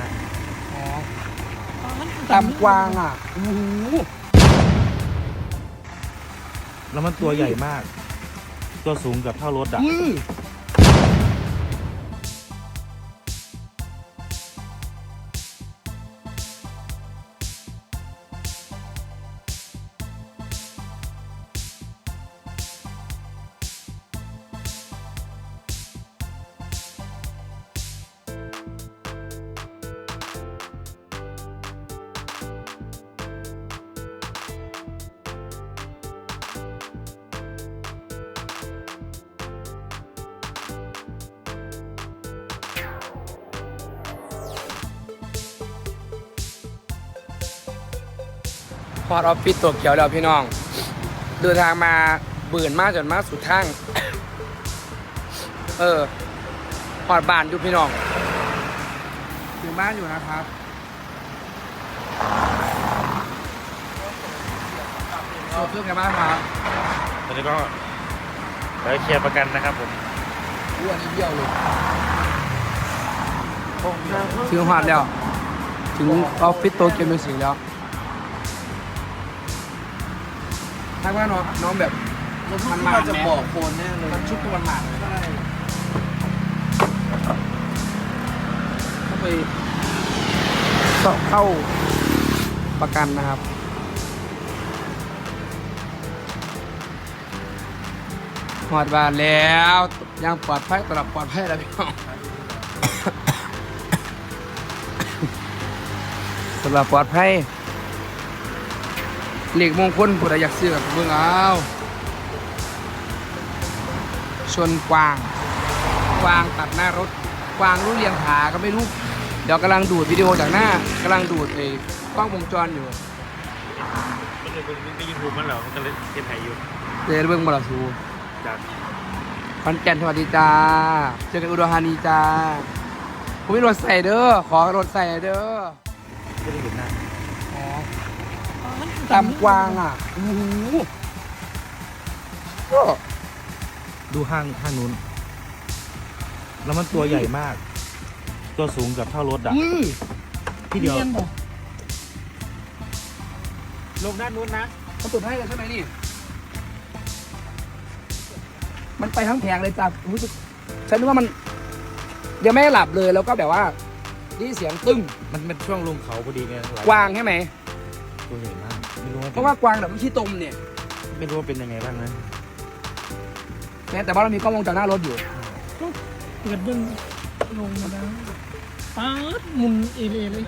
นะอ๋อตำกวางอะโอ้โหแล้วมันตัวใหญ่มาก ตัวสูงกับเท่ารถอะ พอดออฟฟิศตัวเขียวแล้วพี่น้อง เดินทางมาเบื่นมากจนมากสุดทาง เออพอดบ้านอยู่พี่น้องถึงบ้านอยู่นะครับโชว์เครื่องกันบ้างครับตอนนี้ก็ไปเคลียร์ประกันนะครับผมอ้วนนี่เบี้ยวเลยถึงหอดแล้ว ถึงออฟฟิศโตเกียวมิวสิกแล้ว ถ้าว่าน้องน้องแบบมันมาจะบอกโคนแน่เลยมันชุดตัวมันหมาดเลยเข้าไปเข้าเข้าประกันนะครับหอดบานแล้วยังปลอดภัยตลอดปลอดภัยแล้วพี่น้องสำหรับปลอดภัย เหล็กมงคลผู้ใดอยากซื้อกับเบิ่งเอาชนกวาง กวางตัดหน้ารถ กวางรู้เรียงขาก็ไม่รู้ เดี๋ยวกำลังดูดวิดีโอจากหน้ากำลังดูดไอ้กล้องวงจรอยู่มันเลยเป็นในยูทูบมันเหรอมันก็เลยเทียนไทยอยู่เดี๋ยวเบิ่งบอลสูจากขอนแก่นสวัสดีจ้าเจอกันอุดรธานีจ้าผมมีรถใส่เด้อขอรถใส่เด้อ ไม่ได้เห็นหน้า อ๋อ ตำกวางอะโอ้โหก็ดูห้างห้างนู้น แล้วมันตัวใหญ่มาก ตัวสูงกับเท่ารถอะอุ้ยที่เดียวนีนบ่ลงด้านนู้นนะเขาตุดให้เลยใช่ไหมนี่ มันไปทั้งแผงเลยจ้ะรู้สึกฉันนึกว่ามัน ยังไม่ได้หลับเลยแล้วก็แบบว่าได้ยินเสียงตึ้งมันเป็นช่วงลงเขาพอดีไงไหลกวางใช่ไหมตัวใหญ่มากไม่รู้ว่า เพราะว่ากวางแบบมันขี้ตมเนี่ยไม่รู้ว่าเป็นยังไงบ้างนะแม้แต่ว่าเรามีกล้องวงจรหน้ารถอยู่เปิดเบิ้งลงมาแล้วป๊าดหมุนเอเลเลย